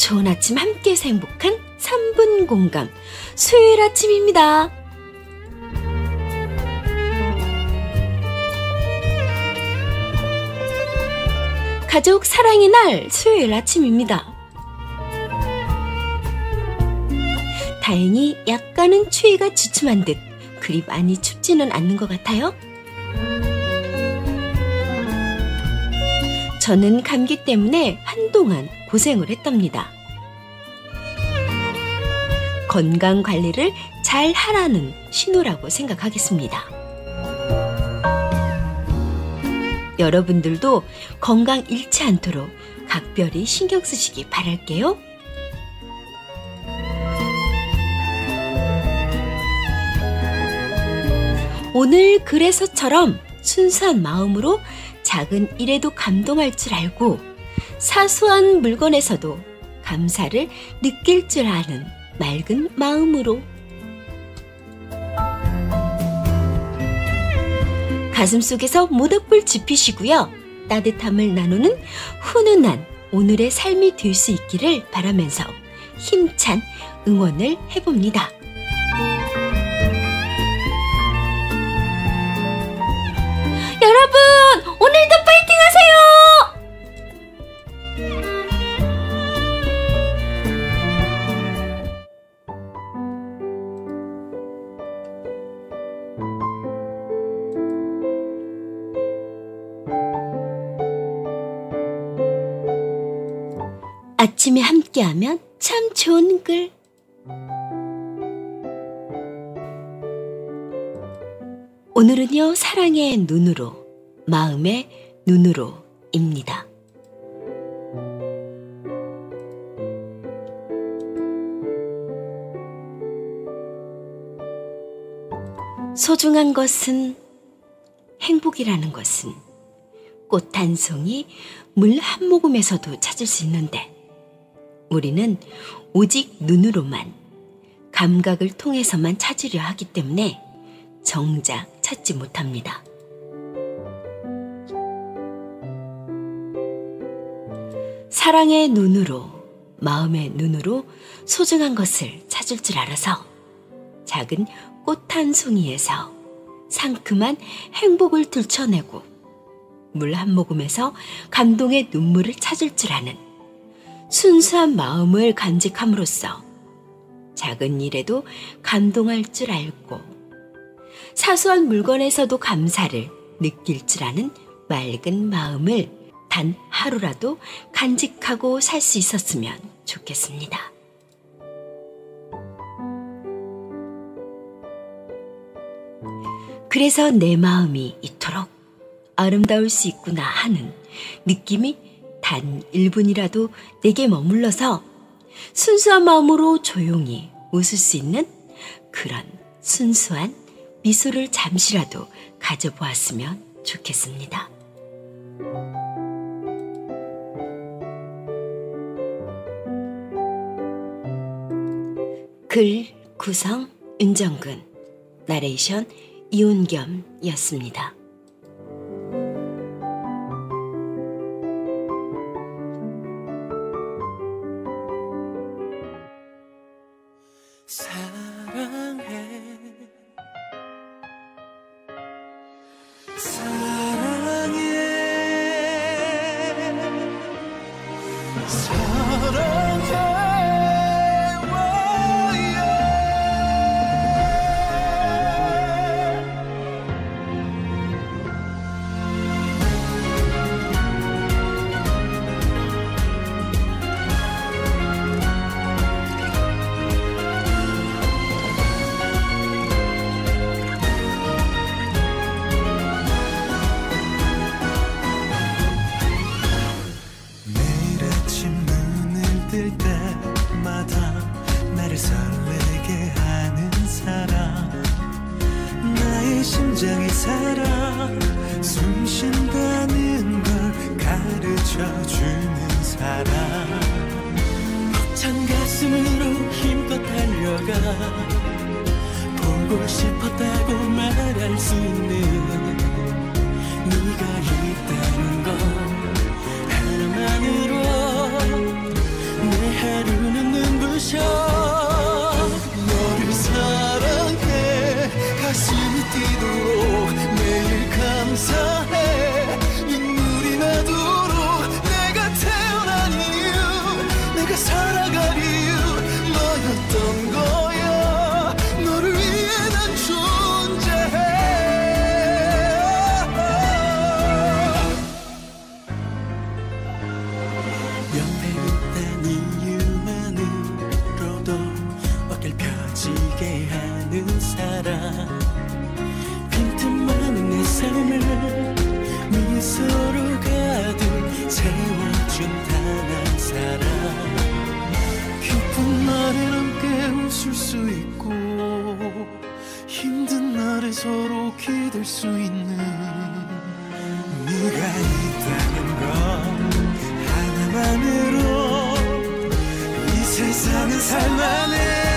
좋은 아침 함께해서 행복한 3분 공감 수요일 아침입니다. 가족 사랑의 날 수요일 아침입니다. 다행히 약간은 추위가 주춤한 듯 그리 많이 춥지는 않는 것 같아요. 저는 감기 때문에 한동안 고생을 했답니다. 건강 관리를 잘 하라는 신호라고 생각하겠습니다. 여러분들도 건강 잃지 않도록 각별히 신경 쓰시기 바랄게요. 오늘 그래서처럼 순수한 마음으로 작은 일에도 감동할 줄 알고 사소한 물건에서도 감사를 느낄 줄 아는 맑은 마음으로 가슴 속에서 모닥불 지피시고요. 따뜻함을 나누는 훈훈한 오늘의 삶이 될 수 있기를 바라면서 힘찬 응원을 해봅니다. 아침에 함께하면 참 좋은 글. 오늘은요, 사랑의 눈으로, 마음의 눈으로입니다. 소중한 것은 행복이라는 것은 꽃 한 송이, 물 한 모금에서도 찾을 수 있는데 우리는 오직 눈으로만 감각을 통해서만 찾으려 하기 때문에 정작 찾지 못합니다. 사랑의 눈으로, 마음의 눈으로 소중한 것을 찾을 줄 알아서 작은 꽃 한 송이에서 상큼한 행복을 들춰내고 물 한 모금에서 감동의 눈물을 찾을 줄 아는 순수한 마음을 간직함으로써 작은 일에도 감동할 줄 알고 사소한 물건에서도 감사를 느낄 줄 아는 맑은 마음을 단 하루라도 간직하고 살 수 있었으면 좋겠습니다. 그래서 내 마음이 이토록 아름다울 수 있구나 하는 느낌이 단 1분이라도 내게 머물러서 순수한 마음으로 조용히 웃을 수 있는 그런 순수한 미소를 잠시라도 가져보았으면 좋겠습니다. 글 구성 은정근 나레이션 이온겸이었습니다. 심장이 살아 숨 쉰다는 걸 가르쳐주는 사람 찬 가슴으로 힘껏 달려가 보고 싶었다고 말할 수 있는 네가 있다는 것 하나만으로 내 하루는 눈부셔 너를 사랑해 가슴 뛰도록 매일 감사 기댈 수 있는 네가 있다는 건 하나만으로 이 세상은 살만해.